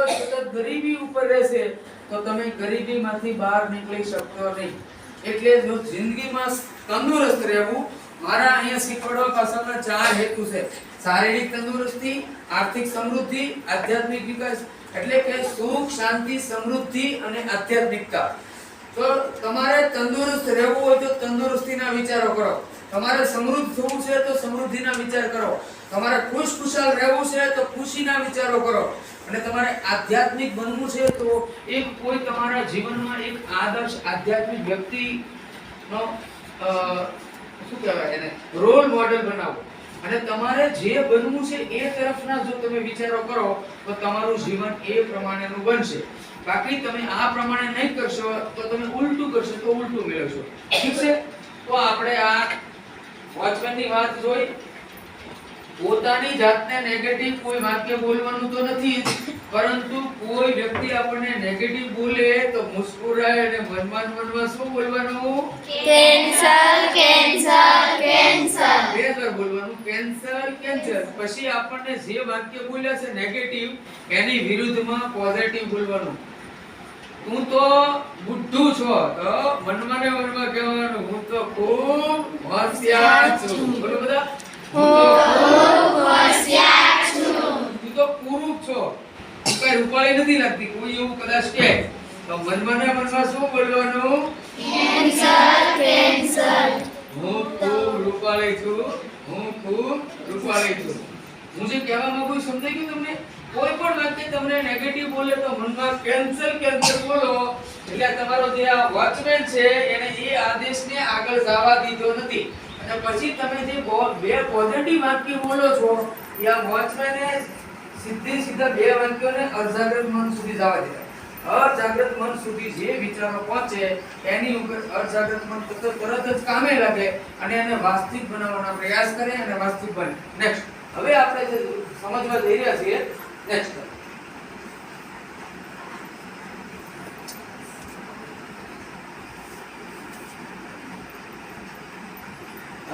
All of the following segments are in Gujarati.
ફોકસ સતત ગરીબી ઉપર રહેશે, તો તમે ગરીબીમાંથી બહાર નીકળી શકતો નહીં. એટલે જો જિંદગીમાં તંદુરસ્ત રહેવું, મારા અહીંયા શીખવાડવા પાછળના ચાર હેતુ છે. શારીરિક તંદુરસ્તી, આર્થિક સમૃદ્ધિ, આધ્યાત્મિક વિકાસ, એટલે કે સુખ, શાંતિ, સમૃદ્ધિ અને આધ્યાત્મિકતા. તો તમારે તંદુરસ્ત રહેવું હોય તો તંદુરસ્તીના વિચારો કરો. તમારે સમૃદ્ધ થવું છે તો સમૃદ્ધિના વિચાર કરો. તમારે ખુશ ખુશાલ રહેવું છે તો ખુશીના વિચારો કરો. અને તમારે આધ્યાત્મિક બનવું છે તો એક કોઈ તમારા જીવનમાં એક આદર્શ આધ્યાત્મિક વ્યક્તિનો શું કહેવાય એને રોલ મોડેલ બનાવો. અને તમારે જે બનવું છે એ તરફના જો તમે વિચારો કરો, તો તમારું જીવન એ પ્રમાણેનું બનશે. બાકી તમે આ પ્રમાણે નહીં કરશો, તો તમે ઉલટું કરશો તો ઉલટું મેળવશો. ઠીક છે? તો આપણે આ વોચમેનની વાત જોઈ પોતાની જાતને નેગેટિવ કોઈ વાક્ય બોલવાનું તો નથી પરંતુ કોઈ વ્યક્તિ આપણને નેગેટિવ બોલે તો મુસ્કુરાય અને મનમાં મનમાં શું બોલવાનું? Cancer cancer cancel. બે વાર બોલવાનું કેન્સલ કેન્સલ. પછી આપણને જે વાક્ય બોલ્યા છે નેગેટિવ એની વિરુદ્ધમાં પોઝિટિવ બોલવાનું. તું તો બુદ્ધુ છો તો મનમાં ને મનમાં હોશિયાર છું બોલો બધા હું તો હોશિયાર છું તું તો કુરૂપ છો. તું કઈ રૂપાળી નથી લાગતી કોઈ એવું કદાચ કહે તો મનમાં ને મનમાં શું બોલવાનું? કેન્સર કેન્સર હું ખૂબ રૂપાળી છું. હું ખૂબ રૂપાળી છું. હું જે કહેવા માંગુ સમજાઈ ગયું તમને? કોઈ પણ વ્યક્તિ તમને નેગેટિવ બોલે તો મનમાં કેન્સર કેન્સર બોલો. એટલે તમારો જે આ વોચમેન છે, એને એ આદેશને આગળ જવા દીધો નથી. અને પછી તમે જે બો- પોઝિટિવ વાક્ય બોલો છો, એ આ વોચમેને સીધી સીધા બે વાક્યોને અર્ધજાગ્રત મન સુધી જવા દીધા. અર્ધજાગ્રત મન સુધી જે વિચારો પહોંચે, એની ઉપર અર્ધજાગ્રત મન તરત જ કામે લાગે અને એને વાસ્તવિક બનાવવાનો પ્રયાસ કરે અને વાસ્તવિક બને. નેક્સ્ટ હવે આપણે જે સમજવા જઈ રહ્યા છીએ હવે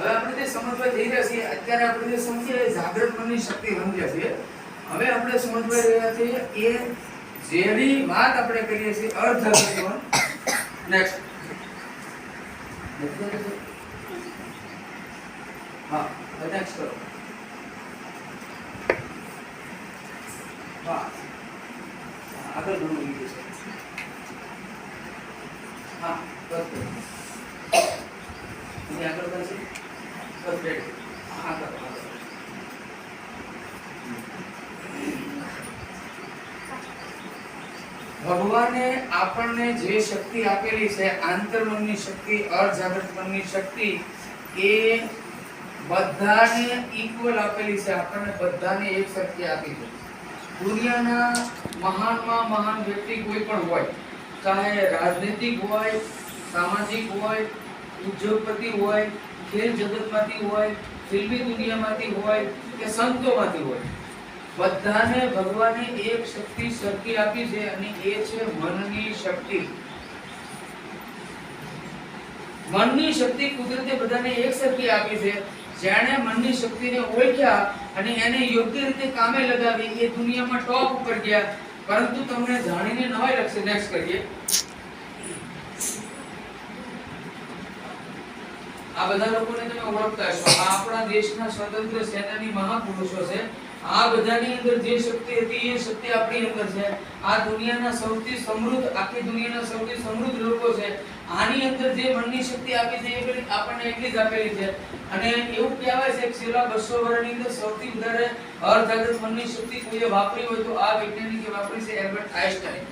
આપણે જે સમજવા જઈ રહ્યા છીએ. અત્યારે આપણે જે સમજીએ જાગૃત મનની શક્તિ સમજ્યા છીએ. હવે આપણે સમજવા રહ્યા છીએ એ જેની વાત આપણે કરીએ છીએ અર્થ મન નેક્સ્ટ હા નેક્સ્ટ કરો. હા આગળ ઘણું લીધું છે હા બસ બસ એની આગળ કરશે બસ રેડી હા આગળ આગળ ભગવાને આપણને જે શક્તિ આપેલી છે આંતરમનની શક્તિ અર્ધજાગૃત મનની શક્તિ એ બધાને ઇક્વલ આપેલી છે આપણને બધાને એક શક્તિ આપી છે દુનિયાના મહાનમાં મહાન વ્યક્તિ કોઈ પણ હોય, ચાહે રાજનીતિક હોય, સામાજિક હોય, ઉદ્યોગપતિ હોય, ખેલ જગતમાંથી હોય, ફિલ્મી દુનિયામાંથી હોય કે સંતોમાંથી હોય, બધાને ભગવાને એક શક્તિ શક્તિ આપી છે અને એ છે મનની શક્તિ. મનની શક્તિ કુદરતે બધાને એક શક્તિ આપી છે. જેણે મનની શક્તિને ઓળખ્યા અને એને યોગ્ય રીતે કામે લગાવી, એ દુનિયામાં ટોપ ઉપર ગયા. પરંતુ તમને જાણીને નવાઈ લાગશે. નેક્સ્ટ કરીએ. આ બધા લોકોને તમે ઓળખતા છો આ આપણા દેશના સ્વતંત્ર સેનાની મહાપુરુષો છે. આ બધાની અંદર જે શક્તિ હતી, એ શક્તિ આપણી અંદર છે. આ દુનિયાના સૌથી સમૃદ્ધ, આખી દુનિયાના સૌથી સમૃદ્ધ લોકો છે. આની અંદર જે મનની શક્તિ આપી છે એ આપણને એટલી જ આપેલી છે. અને એવું કહેવાય છે કે છેલ્લા બસો વર્ષની અંદર સૌથી વધારે અર્ધજાગૃત મનની શક્તિ કોઈએ વાપરી હોય તો આ વૈજ્ઞાનિકે વાપરી છે એલ્બર્ટ આઇન્સ્ટાઈન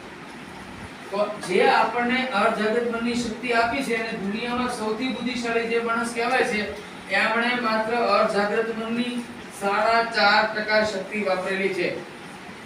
તો જે આપણને અર્ધજગત મનની શક્તિ આપી છે અને દુનિયામાં સૌથી બુદ્ધિશાળી જે માણસ કહેવાય છે, એમણે માત્ર અર્ધજાગ્રત મનની સાડા ચાર ટકા શક્તિ વાપરેલી છે.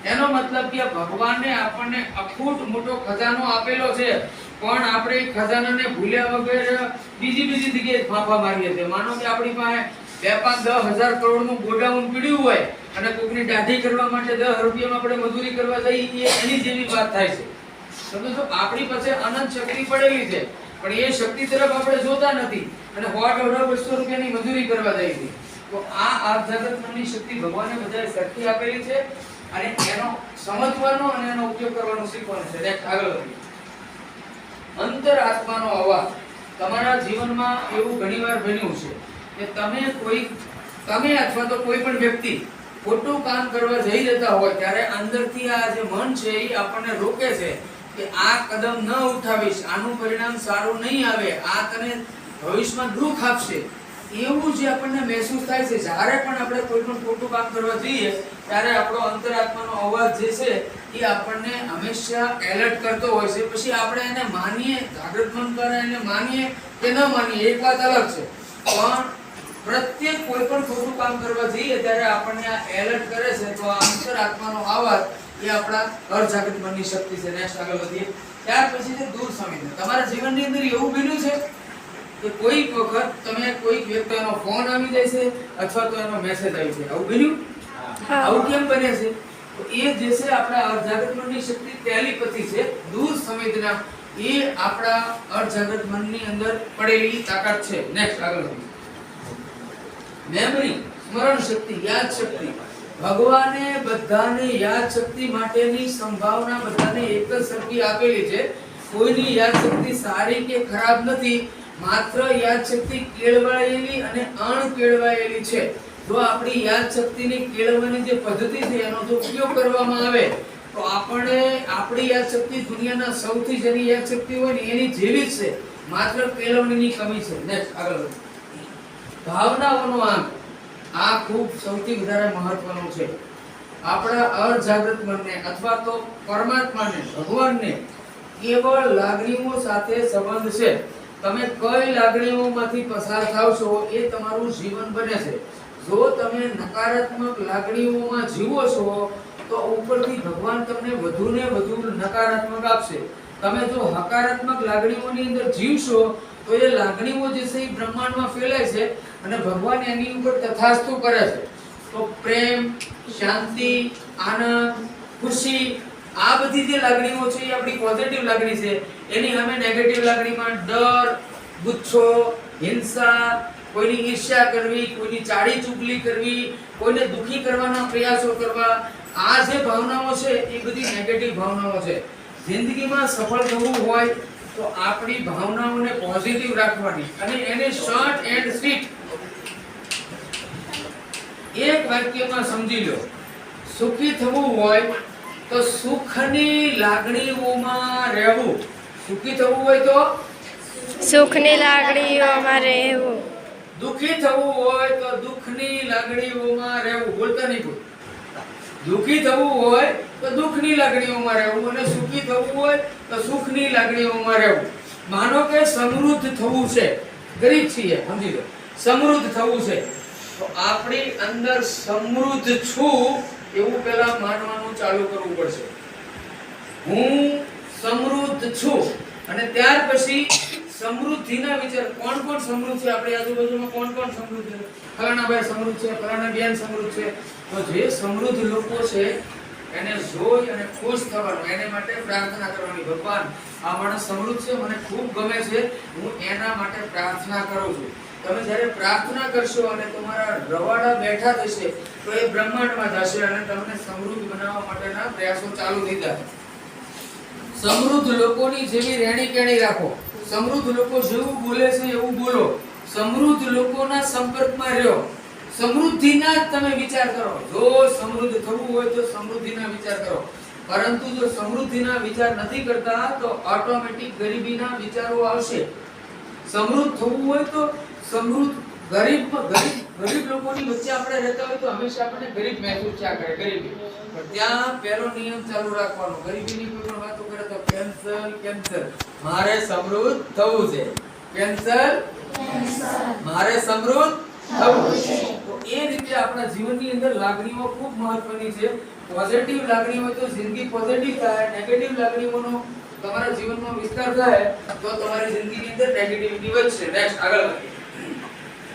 એનો મતલબ કે ભગવાને આપણને અખૂટ મોટો ખજાનો આપેલો છે. પણ આપણે ખજાનાને ભૂલ્યા વગર બીજી બીજી જગ્યાએ ફાંફા મારીએ છીએ. માનો કે આપણી પાસે બે પાંચ દસ હજાર કરોડનું ગોડાઉન પીડ્યું હોય અને કોકની દાઢી કરવા માટે દસ રૂપિયામાં આપણે મજૂરી કરવા જઈએ એની જેવી વાત થાય છે. સમજો છો? આપણી પાસે અનંત શક્તિ પડેલી છે, પણ એ શક્તિ તરફ આપણે જોતા નથી અને સો દોઢ બસો રૂપિયાની મજૂરી કરવા જઈએ છીએ. તો આ આધ્યાત્મિક મનની શક્તિ ભગવાને બધાએ શક્તિ આપેલી છે અને એનો સમજવાનો અને એનો ઉપયોગ કરવાનો શીખવાનું છે. આગળ વધીએ. અંતરાત્માનો અવાજ. તમારા જીવનમાં એવું ઘણીવાર બન્યું છે કે તમે કોઈ, તમે અથવા તો કોઈ પણ વ્યક્તિ ખોટું કામ કરવા જઈ રહેતા હોય ત્યારે અંદરથી આ જે મન છે એ આપણને રોકે છે કે આ કદમ ન ઉઠાવીશ, આનું પરિણામ સારું નહીં આવે, આ તને ભવિષ્યમાં દુઃખ આપશે. એવું જે આપણને મહેસૂસ થાય છે, જ્યારે પણ આપણે કોઈ પણ ખોટું કામ કરવા જઈએ, ત્યારે આપણો અંતરાત્માનો અવાજ જે છે, એ આપણને હંમેશા એલર્ટ કરતો હોય છે. પછી આપણે એને માનીએ, જાગૃત મન કરે એને માનીએ કે ન માનીએ એક વાત અલગ છે. પણ પ્રત્યેક કોઈ પણ ખોટું કામ કરવા જઈએ, ત્યારે આપણને આ એલર્ટ કરે છે, તો આ અંતરાત્માનો અવાજ એ આપણા અર્ધજાગૃત મનની શક્તિ છે. નેક્સ્ટ આગળ વધીએ. ત્યાર પછી છે દૂર સંવેદના તમારા જીવનની અંદર એવું બન્યું છે કે કોઈક વખત તમે કોઈક વ્યક્તિનો ફોન આવી જાય છે અથવા તો એનો મેસેજ આવી છે આવું બન્યું? આવું કેમ બને છે? તો એ જે છે આપણા અર્ધજાગૃત મનની શક્તિ ટેલિપથી છે દૂર સંવેદના એ આપણા અર્ધજાગૃત મનની અંદર પડેલી તાકાત છે. નેક્સ્ટ આગળ મેમરી સ્મરણ શક્તિ યાદ શક્તિ. ભગવાને બધાને યાદ શક્તિ માટેની સંભાવના બધાને એક જ સરખી આપેલી છે. કોઈની યાદ શક્તિ સારી કે ખરાબ નથી માત્ર યાદ શક્તિ કેળવાયેલી અને અણકેળવાયેલી છે. જો આપણી યાદ શક્તિની કેળવવાની જે પદ્ધતિ છે, એનો જો ઉપયોગ કરવામાં આવે, તો આપણે આપણી યાદ શક્તિ દુનિયાના સૌથી જેની યાદ શક્તિ હોય ને, એની જેવી જ છે. માત્ર કેળવણીની કમી છે. નેક્સ્ટ આગળ ભાવનાઓનો આંક. આ ખૂબ સૌથી વધારે મહત્વનો છે. આપણા અર્ધજાગૃત મનને અથવા તો પરમાત્માને, ભગવાનને, કેવળ લાગણીઓ સાથે સંબંધ છે. તમે કઈ લાગણીઓમાંથી પસાર થાવ છો એ તમારું જીવન બને છે. જો તમે નકારાત્મક લાગણીઓમાં જીવો છો, તો ઉપરથી ભગવાન તમને વધુ ને વધુ નકારાત્મક આપશે. તમે જો હકારાત્મક લાગણીઓની અંદર જીવશો, તો એ લાગણીઓ જે છે એ બ્રહ્માંડમાં ફેલાય છે અને ભગવાન એની ઉપર તથાસ્તુ કરે છે. તો પ્રેમ, શાંતિ, આનંદ, ખુશી, આ બધી જે લાગણીઓ છે એ આપણી પોઝિટિવ લાગણી છે. એની સામે નેગેટિવ લાગણીમાં ડર ગુસ્સો હિંસા, કોઈની ઈર્ષ્યા કરવી, કોઈની ચાડી ચુગલી કરવી, કોઈને દુખી કરવાના પ્રયાસો કરવા, આ જે ભાવનાઓ છે એ બધી નેગેટિવ ભાવનાઓ છે. જિંદગીમાં સફળ થવું હોય તો આપણી ભાવનાઓને પોઝિટિવ રાખવાની અને એને શોર્ટ એન્ડ સ્વીટ એક વાક્યમાં સમજી લો. સુખી થવું હોય તો સુખની લાગણીઓમાં રહેવું. સુખી થવું હોય તો? સુખની લાગણીઓમાં રહેવું. દુખી થવું હોય તો દુઃખની લાગણીઓમાં રહેવું. બોલતા નહીં બોલ. દુખી થવું હોય તો દુઃખની લાગણીઓમાં રહેવું. અને સુખી થવું હોય તો સુખની લાગણીઓમાં રહેવું. માનો કે સમૃદ્ધ થવું છે. ગરીબ છીએ સમજી લો. સમૃદ્ધ થવું છે. તો આપણી અંદર સમૃદ્ધ છું એવું પહેલા માનવાનું ચાલુ કરવું પડશે. હું સમૃદ્ધ છું. અને ત્યાર પછી સમૃદ્ધિના વિચાર, કોણ કોણ સમૃદ્ધ છે આપણી આજુબાજુમાં, કોણ કોણ સમૃદ્ધ છે? ફલાણા ભાઈ સમૃદ્ધ છે, ફલાણા બેન સમૃદ્ધ છે. તો જે સમૃદ્ધ લોકો છે, એને જોઈ અને ખુશ થવાનું, એને માટે પ્રાર્થના કરવાની, ભગવાન, આ માણસ સમૃદ્ધ છે, મને ખૂબ ગમે છે, હું એના માટે પ્રાર્થના કરું છું. તમે જ્યારે પ્રાર્થના કરશો અને તમારા રવાડા બેઠા થશે, તો એ બ્રહ્માંડમાં જશે અને તમને સમૃદ્ધ બનાવવા માટેના પ્રયાસો ચાલુ થઈ જશે સમૃદ્ધ લોકોની જેવી રહેણી કેણી રાખો. સમૃદ્ધ લોકો જેવું બોલે છે એવું બોલો. સમૃદ્ધ લોકોના સંપર્કમાં રહ્યો. સમૃદ્ધિના તમે વિચાર કરો. જો સમૃદ્ધ થવું હોય તો સમૃદ્ધિના વિચાર કરો. પરંતુ જો સમૃદ્ધિના વિચાર નથી કરતા, તો ઓટોમેટિક ગરીબીના વિચારો આવશે. સમૃદ્ધ થવું હોય તો સમૃદ્ધ ગરીબ ગરીબ ગરીબ લોકોની વચ્ચે આપણે રહેતા હોય તો હંમેશા આપણને ગરીબ મહેસૂસ થયા કરે ગરીબી. પણ ત્યાં પહેલો નિયમ ચાલુ રાખવાનો ગરીબીની કોઈ પણ વાતો કરે તો કેન્સર કેન્સર. મારે સમૃદ્ધ થવું છે. કેન્સર? મારે સમૃદ્ધ થવું છે. તો એ રીતે આપણા જીવનની અંદર લાગણીઓ ખૂબ મહત્વની છે. પોઝિટિવ લાગણી હોય તો જિંદગી પોઝિટિવ થાય નેગેટિવ લાગણીઓનો તમારા જીવનમાં વિસ્તાર થાય તો તમારી જિંદગીની અંદર નેગેટિવિટી વધશે. નેક્સ્ટ આગળ વધીએ.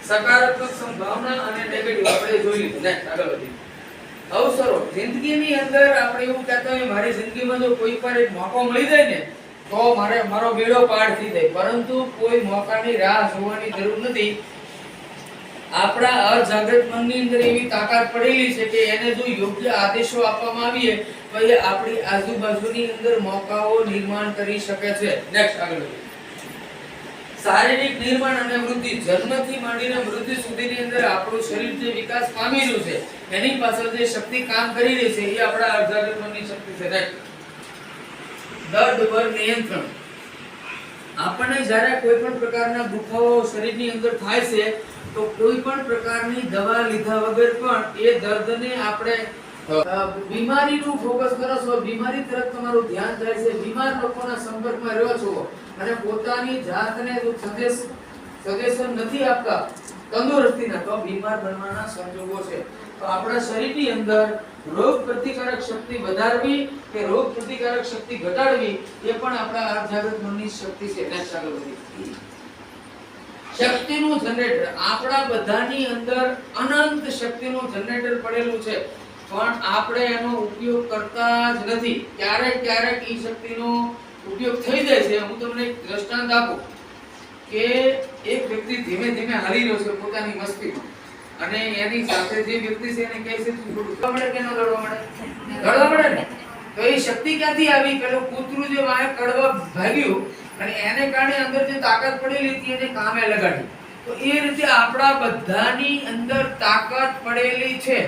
સકારાત્મક સંભાવના અને નેગેટિવ આપણે જોઈ લીધું ને આગળ વધી અવસરો. જિંદગીની અંદર આપણે એવું કહેતા હોય મારી જિંદગીમાં જો કોઈ પર એક મોકો મળી જાય ને, તો મારે, મારો બેડો પાર થઈ જાય. પરંતુ કોઈ મોકાની રાહ જોવાની જરૂર નથી. આપણા અજાગૃત મનની અંદર એવી તાકાત પડેલી છે કે એને જો યોગ્ય આદેશો આપવામાં આવીએ, તો એ આપણી આજુબાજુની અંદર મોકાઓ નિર્માણ કરી શકે છે. નેક્સ્ટ, આગળ. શારીરિક નિર્માણ અને વૃદ્ધિ, જન્મથી માંડીને મૃત્યુ સુધીની અંદર આપણું શરીર જે વિકાસ પામી રહ્યું છે, એની પાછળ જે શક્તિ કામ કરી રહી છે, એ આપણા અર્ધાંગિક શક્તિ છે? દર્દ પર નિયંત્રણ આપણને જ્યારે કોઈ પણ પ્રકારના દુખાવો શરીરની અંદર થાય છે, તો કોઈ પણ પ્રકારની દવા લીધા વગર પણ એ દર્દને આપણે બીમારીનું ફોકસ કરો છો, બીમારી તરફ તમારું ધ્યાન જાય છે, બીમાર લોકોના સંપર્કમાં રહ્યો છો અને પોતાની જાતને સંદેશ સજેશન નથી આપતા, તંદુરસ્તીના, તો બીમાર બનવાના સંજોગો છે. તો આપણા શરીરની અંદર રોગ પ્રતિકારક શક્તિ વધારવી કે રોગ પ્રતિકારક શક્તિ ઘટાડવી, એ પણ આપણા અર્ધજાગૃત મનની શક્તિ છે. એને આગળ વધીએ. શક્તિનું જનરેટર આપણા બધાની અંદર અનંત શક્તિનું જનરેટર પડેલું છે. પણ આપણે એનો ઉપયોગ કરતા જ નથી. ક્યારેક ક્યારેક ઈ શક્તિનો ઉપયોગ થઈ જાય છે. હું તમને એક દ્રષ્ટાંત આપું કે એક વ્યક્તિ ધીમે ધીમે હાલી રહ્યો છે પોતાની મસ્તીમાં અને એની સાથે જે વ્યક્તિ છે એને કહે છે, તું થોડું મળે કે ન દોડવા મળે દોડવા મળે ને? તો એ શક્તિ ક્યાંથી આવી? પેલો કૂતરું જે વાય કડવા ભાગ્યું અને એને કારણે અંદર જે તાકાત પડેલી હતી એને કામે લગાડી. તો એ રીતે આપણા બધાની અંદર તાકાત પડેલી છે.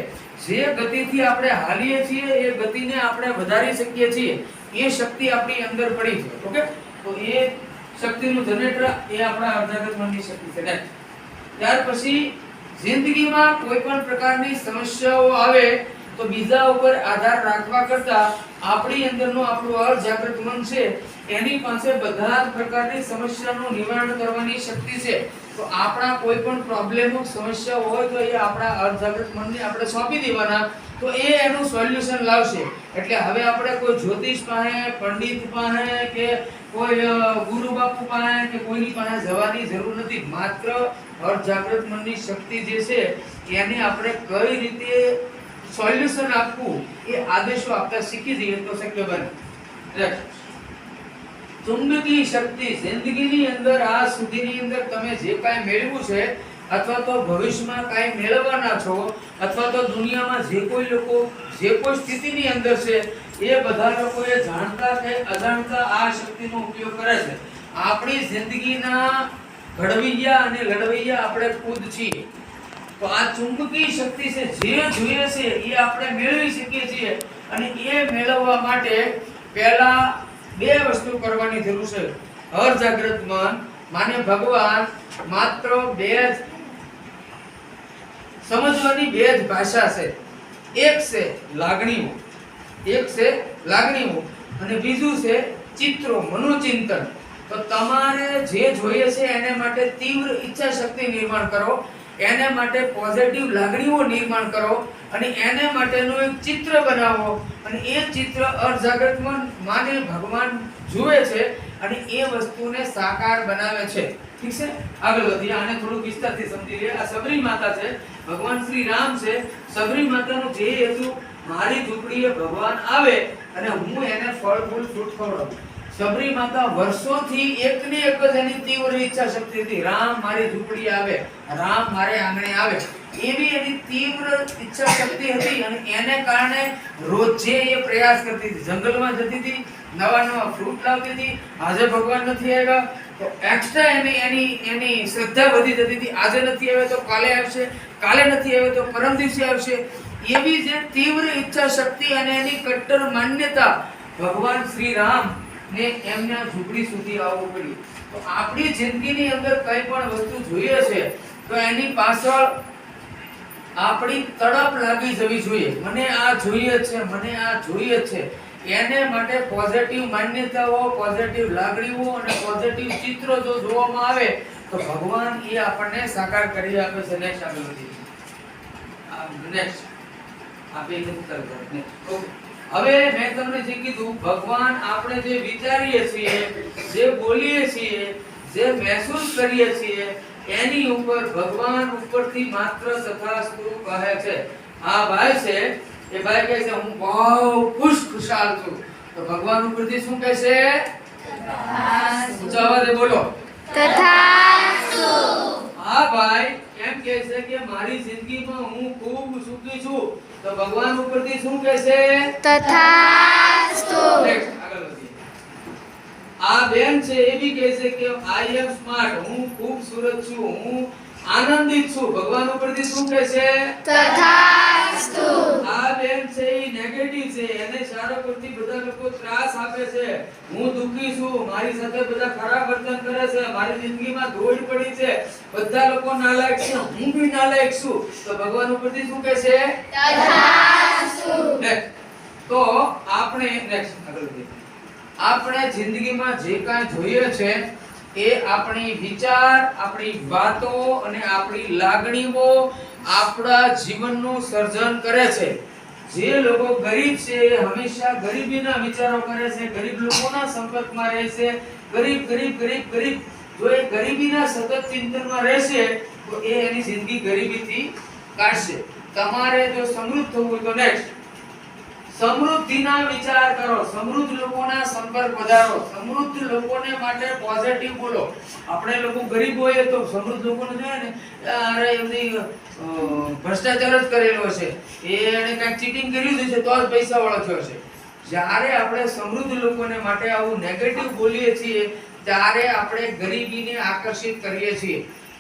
જે ગતિથી આપણે હાલીએ છીએ, એ ગતિને આપણે વધારી શકીએ છીએ. એ શક્તિ આપણી અંદર પડી છે, ઓકે? તો એ શક્તિનું જનરેટર એ આપણા અર્ધાગત મનની શક્તિ છે. Next. ત્યાર પછી, જિંદગીમાં કોઈ પણ પ્રકારની સમસ્યાઓ આવે, તો બીજા ઉપર આધાર રાખવા કરતા આપણી અંદરનો આપણો અજાગૃત મન છે, એની પાસે બધા જ પ્રકારની સમસ્યાનું નિવારણ કરવાની શક્તિ છે. તો આપણા કોઈ પણ પ્રોબ્લેમ સમસ્યા હોય તો એ આપણા અર્ધજાગૃત મનને આપણે સોંપી દેવાના. તો એ એનું સોલ્યુશન લાવશે. એટલે હવે આપણે કોઈ જ્યોતિષ પાસે, પંડિત પાસે કે કોઈ ગુરુ બાપુ પાસે કે કોઈની પાસે જવાની જરૂર નથી. માત્ર અર્ધજાગૃત મનની શક્તિ જે છે, એને આપણે કઈ રીતે સોલ્યુશન આપવું એ આદેશો આપતા શીખી જઈએ તો શક્ય બને. ચુંબકીય શક્તિ જિંદગીની અંદર, આ સુધીની અંદર તમે જે કાંઈ મેળવ્યું છે, અથવા તો ભવિષ્યમાં કાંઈ મેળવવાના છો, અથવા તો દુનિયામાં જે કોઈ લોકો, જે કોઈ સ્થિતિની અંદર છે, એ બધા લોકોએ જાણતા કે અજાણતા આ શક્તિનો ઉપયોગ કરે છે. આપણી જિંદગીના ઘડવૈયા અને લડવૈયા આપણે ખુદ છીએ. તો આ ચુંબકીય શક્તિ છે, જે જોઈએ છે, એ આપણે મેળવી શકીએ છીએ. અને એ મેળવવા માટે પહેલા બે વસ્તુ કરવાની જરૂર છે. હર જાગૃત મન. માને ભગવાન માત્ર બે જ સમજવાની બે જ ભાષા છે. એક છે લાગણીઓ. એક છે લાગણીઓ. અને બીજું છે ચિત્રો, મનોચિંતન. તો તમારે જે જોઈએ છે એને માટે તીવ્ર ઈચ્છા શક્તિ નિર્માણ કરો. એને માટે પોઝિટિવ લાગણીઓ નિર્માણ કરો અને એને માટેનું એક ચિત્ર બનાવો. અને એ ચિત્ર અર્ધજાગ્રતમાં માને ભગવાન જુએ છે અને એ વસ્તુને સાકાર બનાવે છે. ઠીક છે? આગળ વધીએ આને થોડું વિસ્તારથી સમજી લઈએ. આ સબરી માતા છે, ભગવાન શ્રી રામ છે. સબરી માતાનું જે હેતુ, મારી ઝૂંપડીએ ભગવાન આવે અને હું એને ફળ, ફૂલ, ફ્રૂટ ખવડાવું. સબરી માતા વર્ષોથી એકની એક જ એની તીવ્ર ઈચ્છા શક્તિ હતી. રામ, મારી ઝૂંપડી આવે. રામ મારે આંગણે આવે એવી એની તીવ્ર ઈચ્છા શક્તિ હતી અને એને કારણે રોજે એ પ્રયાસ કરતી હતી. જંગલમાં જતી હતી, નવા નવા ફ્રૂટ લાવતી હતી. આજે ભગવાન નથી આવ્યા. તો એક્સ્ટ્રા એની એની એની શ્રદ્ધા વધી જતી હતી. આજે નથી આવ્યા તો કાલે આવશે, કાલે નથી આવ્યો તો પરમ દિવસે આવશે. એવી જે તીવ્ર ઈચ્છા શક્તિ અને એની કટ્ટર માન્યતા ભગવાન શ્રી રામ ને એમના ઝૂંપડી સુધી આવવું પડ્યું. તો આપણી જિંદગીની અંદર કઈ પણ વસ્તુ જોઈએ છે તો એની પાછળ આપણી તડપ લાગી જવી જોઈએ મને આ જોઈએ છે, મને આ જોઈએ છે એને માટે પોઝિટિવ માન્યતાઓ પોઝિટિવ લાગણીઓ અને પોઝિટિવ ચિત્રો જો જોવામાં આવે, તો ભગવાન એ આપણને સાકાર કરી આપે છે નેક્સ્ટ આગળ વધીએ નેક્સ્ટ આપે એકદમ ઉત્તર કરો. Next. Okay. હવે મેં તમને જે કીધું, ભગવાન આપણે જે વિચારીએ છીએ, જે બોલીએ છીએ, જે મહેસૂસ કરીએ છીએ એની ઉપર ભગવાન ઉપરથી માત્ર તથાસ્તુ કહે છે. આ ભાઈ છે એ ભાઈ કહે છે હું બહુ ખુશ ખુશાલ છું. તો ભગવાન ઉપરથી શું કહે છે? ઊંચા બોલો. તથાસ્તુ હા ભાઈ એમ કહે છે કે મારી જિંદગીમાં હું ખૂબ સુખી છું. તો ભગવાન ઉપરથી શું કહે છે? તથાસ્તુ આગળ. આ બેન છે એ બી કહે છે કે આઈ એમ સ્માર્ટ હું ખૂબસૂરત છું હું આનંદિત છું. ભગવાન ઉપરથી શું કહે છે? તથાસ્તુ. આ બેન છે એ નેગેટિવ છે એને સારા પરથી બધા લોકો ત્રાસ આપે છે. હું દુખી છું મારી સાથે બધા ખરાબ વર્તન કરે છે મારી જિંદગીમાં ધોળ પડી છે. બધા લોકો નાલાયક છે હું બી નાલાયક છું. તો ભગવાન ઉપરથી શું કહે છે? તથાસ્તુ. તો આપણે નેક્સ્ટ આગળ વધીએ. આપણે જિંદગીમાં જે કાંઈ જોઈએ છે, એ આપણી વિચાર, આપણી વાતો અને આપણી લાગણીઓ આપણા જીવનનું સર્જન કરે છે. જે લોકો ગરીબ છે હંમેશા ગરીબીના વિચારો કરે છે, ગરીબ લોકોના સંપર્કમાં રહે છે. ગરીબ ગરીબ ગરીબ ગરીબ. જો એ ગરીબીના સતત ચિંતનમાં રહેશે, તો એ એની જિંદગી ગરીબીથી કાઢશે. તમારે જો સમૃદ્ધ થવું હોય તો નેક્સ્ટ સમૃદ્ધિના વિચાર કરો. સમૃદ્ધ લોકોના સંપર્ક વધારો. સમૃદ્ધ લોકોને માટે પોઝિટિવ બોલો. આપણે લોકો ગરીબ હોઈએ તો સમૃદ્ધ લોકોને જોઈએ ને? અરે એમની ભ્રષ્ટાચાર જ કરેલો એ એને કાંઈક ચીટિંગ કર્યું છે તો જ પૈસા વાળો છે. જ્યારે આપણે સમૃદ્ધ લોકોને માટે આવું નેગેટિવ બોલીએ છીએ, ત્યારે આપણે ગરીબીને આકર્ષિત કરીએ છીએ.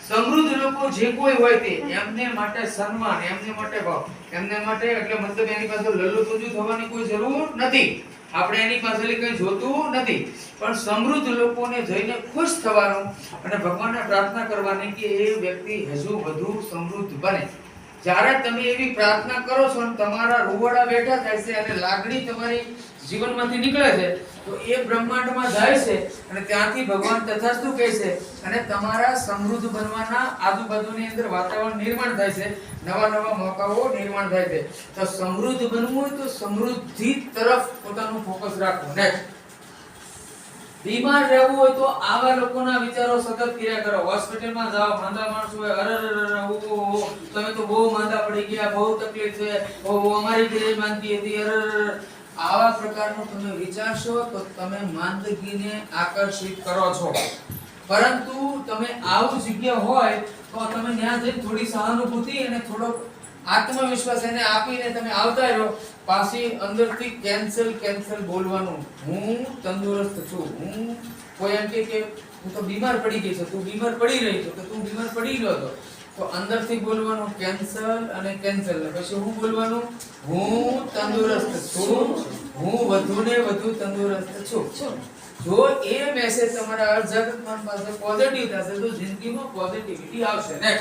સમૃદ્ધ લોકો જે કોઈ હોય તે, એમને માટે સન્માન, એમને માટે ભાવ. એમને માટે એટલે મતલબ એની પાસે લલ્લુચુજુ થવાની કોઈ જરૂર નથી. આપણે એની પાસેથી કંઈ જોતું નથી. પણ સમૃદ્ધ લોકોને જઈને ખુશ થવાનું અને ભગવાનને પ્રાર્થના કરવાની કે એ વ્યક્તિ હજુ વધુ સમૃદ્ધ બને. જ્યારે તમે એવી પ્રાર્થના કરો છો અને તમારા રૂવાડા બેઠા થાય છે અને લાગણી તમારી જીવનમાંથી નીકળે છે તો એ બ્રહ્માંડમાં જાય છે અને ત્યાંથી ભગવાન તથાસ્તુ કહે છે અને તમારા સમૃદ્ધ બનવાના આજુબાજુની અંદર વાતાવરણ નિર્માણ થાય છે નવા નવા મોકાઓ નિર્માણ થાય છે. તો સમૃદ્ધ બનવું હોય તો સમૃદ્ધિ તરફ પોતાનું ફોકસ રાખવું ને બીમાર રહેવું હોય તો આવા લોકોના વિચારો સતત કર્યા કરો. હોસ્પિટલમાં જાઓ માંદા માણસો હોય અરે અરે તમે તો બહુ માંદા પડી ગયા બહુ તકલીફ છે. ઓ, અમારી ગેરેજ માંદગી હતી અરે. આવા પ્રકારનું તમે વિચારશો તો તમે માંદગીને આકર્ષિત કરો છો. પરંતુ તમે આવું જગ્યા હોય તો તમે ત્યાં જઈને થોડી સહાનુભૂતિ અને થોડો આત્મવિશ્વાસ એને આપીને તમે આવતા રહો. પાછી અંદરથી કેન્સલ કેન્સલ બોલવાનું. હું તંદુરસ્ત છું. હું કોઈ એમ કે હું તો બીમાર પડી ગઈ છું. તું બીમાર પડી રહી છો. તો તું બીમાર પડી ગયો હતો તો અંદરથી બોલવાનું કેન્સલ અને કેન્સલ પછી હું બોલવાનું? હું તંદુરસ્ત છું. હું વધુ ને વધુ તંદુરસ્ત છું. જો એ મેસેજ તમારા અર્ધજાગૃત મન પાસે પોઝિટિવ થશે તો જિંદગીમાં પોઝિટિવિટી આવશે. ને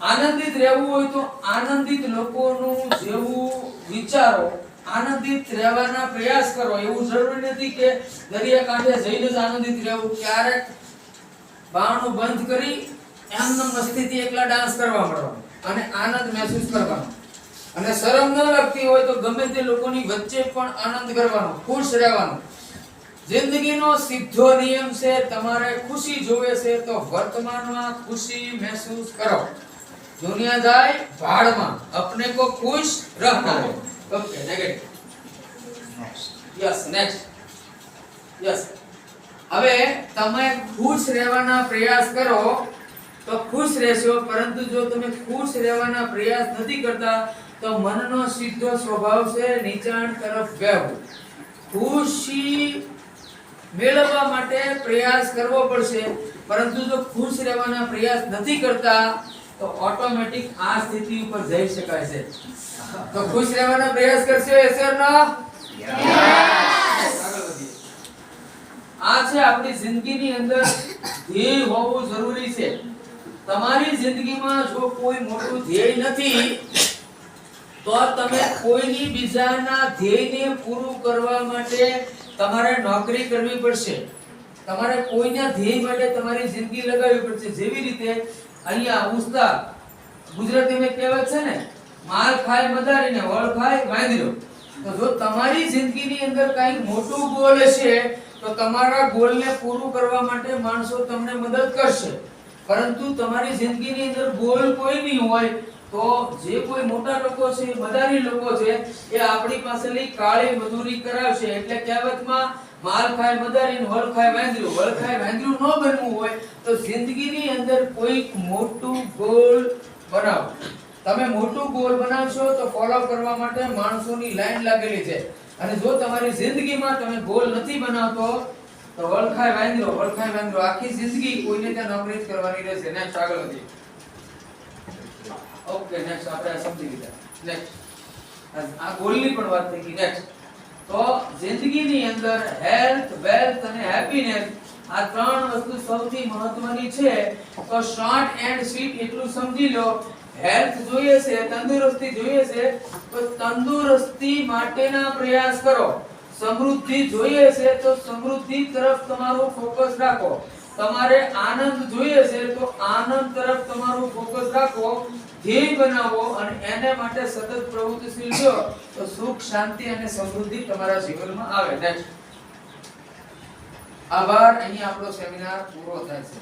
આનંદિત રહેવું હોય તો આનંદિત લોકોનું જેવું વિચારો આનંદિત રહેવાના પ્રયાસ કરો. એવું જરૂરી નથી કે દરિયા કાંઠે જઈને જ આનંદિત રહેવું. ક્યારેક બારણું બંધ કરી એમને મસ્તીથી એકલા ડાન્સ કરવા મળવાનું અને આનંદ મહેસૂસ કરવાનો. અને શરમ ન લાગતી હોય તો ગમે તે લોકોની વચ્ચે પણ આનંદ કરવાનો, ખુશ રહેવાનો. જિંદગીનો સીધો નિયમ છે, તમારે ખુશી જોવે છે, તો વર્તમાનમાં ખુશી મહેસૂસ કરો. દુનિયા જાય ભાડમાં, અપને કો ખુશ રહો. Okay negative yes next yes હવે તમે ખુશ રહેવાના પ્રયાસ કરો તો ખુશ રહેશો પરંતુ જો તમે ખુશ રહેવાના પ્રયાસ નથી કરતા તો મનનો સીધો સ્વભાવ છે નીચાણ તરફ વહેવું ખુશી મેળવવા માટે પ્રયાસ કરવો પડશે પરંતુ જો ખુશ રહેવાના પ્રયાસ નથી કરતા તો ઓટોમેટિક આ સ્થિતિ ઉપર જઈ શકાય છે. તો ખુશ રહેવાનો પ્રયાસ કરશો એસર વધીએ. આ છે આપણી જિંદગીની અંદર ધ્યેય હોવું જરૂરી છે. તમારી જિંદગીમાં જો કોઈ મોટું ધ્યેય નથી, તો તમે કોઈની બીજાના ધ્યેયને પૂરું કરવા માટે તમારે નોકરી કરવી પડશે. તમારે કોઈના ધ્યેય માટે તમારી જિંદગી લગાવવી પડશે. જેવી રીતે અહીંયા ઉસ્તા ગુજરાતીમાં કહેવત છે ને, માલ ખાય મદારીને, વળ ખાય વાંદરો. તો જો તમારી જિંદગીની અંદર કંઈક મોટું ગોલ હશે, તો તમારા ગોલને પૂરું કરવા માટે માણસો તમને મદદ કરશે. પરંતુ તમારી જિંદગીની અંદર ગોલ કોઈ નહીં હોય, તો જે કોઈ મોટા લોકો છે બધાની લોકો છે, એ આપણી પાસેથી કાળી મજૂરી કરાવશે. એટલે કહેવતમાં, માલ ખાય મદારી ને વળ ખાય વાંદરું. વળ ખાય વાંદરું ન બનવું હોય, તો જિંદગીની અંદર કોઈક મોટું ગોલ બનાવો. તમે મોટું ગોલ બનાવશો, તો ફોલો કરવા માટે માણસોની લાઈન લાગેલી છે. અને જો તમારી જિંદગીમાં તમે ગોલ નથી બનાવતો તો વળખાય વાંદરો વળખાય વાંદરો આખી જિંદગી કોઈને ત્યાં નોકરી જ કરવાની રહેશે. નેક્સ્ટ આગળ વધી ઓકે નેક્સ્ટ આપણે સમજી લીધા. નેક્સ્ટ આ ગોલની પણ વાત થઈ ગઈ. નેક્સ્ટ તો જિંદગીની અંદર હેલ્થ વેલ્થ અને હેપીનેસ આ ત્રણ વસ્તુ સૌથી મહત્વની છે. તો શોર્ટ એન્ડ સ્વીટ એટલું સમજી લો. હેલ્થ જોઈએ છે, તંદુરસ્તી જોઈએ છે, તો તંદુરસ્તી માટેના પ્રયાસ કરો. સમૃદ્ધિ જોઈએ છે તો સમૃદ્ધિ તરફ તમારું ફોકસ રાખો. તમારે આનંદ જોઈએ છે તો આનંદ તરફ તમારું ફોકસ રાખો, ધ્યેય બનાવો અને એને માટે સતત પ્રવૃત્તિશીલ છો તો સુખ, શાંતિ અને સમૃદ્ધિ તમારા જીવનમાં આવે. નેક્સ્ટ આભાર. અહીં આપણો સેમિનાર પૂરો થાય છે.